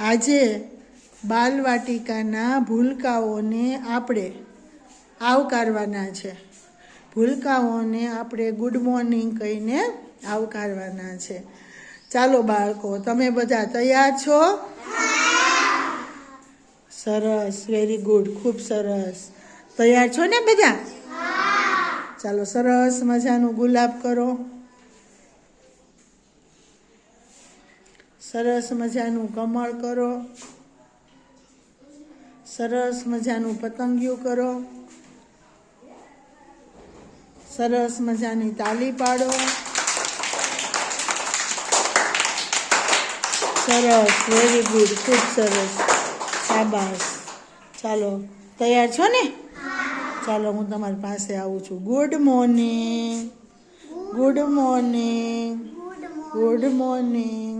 આજે બાલવાટિકાના ભૂલકાઓને આપણે આવકારવાના છે. ભૂલકાઓને આપણે ગુડ મોર્નિંગ કહીને આવકારવાના છે. ચાલો બાળકો, તમે બધા તૈયાર છો? સરસ વેરી ગુડ ખૂબ સરસ. તૈયાર છો ને બધા? ચાલો સરસ મજાનું ગુલાબ કરો. સરસ મજાનું કમળ કરો. સરસ મજાનું પતંગિયું કરો. સરસ મજાની તાલી પાડો. સરસ વેરી ગુડ ખૂબ સરસ. શાબાશ. ચાલો તૈયાર છો ને? ચાલો હું તમારી પાસે આવું છું. Good morning good morning good morning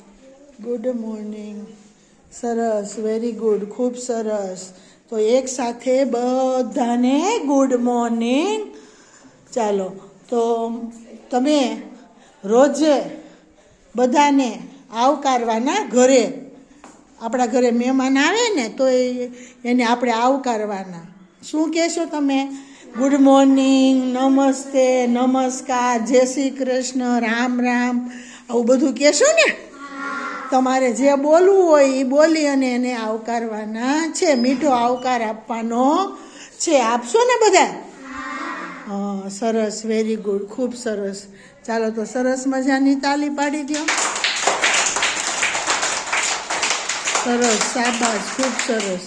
Good morning સરસ વેરી ગુડ ખૂબ સરસ. તો એક સાથે બધાને ગુડ મોર્નિંગ ચાલો, તો તમે રોજે બધાને આવકારવાના ઘરે, આપણા ઘરે મહેમાન આવે ને, તો એને આપણે આવકારવાના. શું કહેશો તમે? ગુડ મોર્નિંગ નમસ્તે, નમસ્કાર, જય શ્રી કૃષ્ણ, રામ રામ. આવું બધું કહેશો ને? તમારે જે બોલવું હોય એ બોલી અને એને આવકારવાના છે. મીઠો આવકાર આપવાનો છે. આપશો ને બધા? હા, સરસ. વેરી ગુડ ખૂબ સરસ. ચાલો તો સરસ મજાની તાલી પાડી દો. સરસ. શાબાશ. ખૂબ સરસ.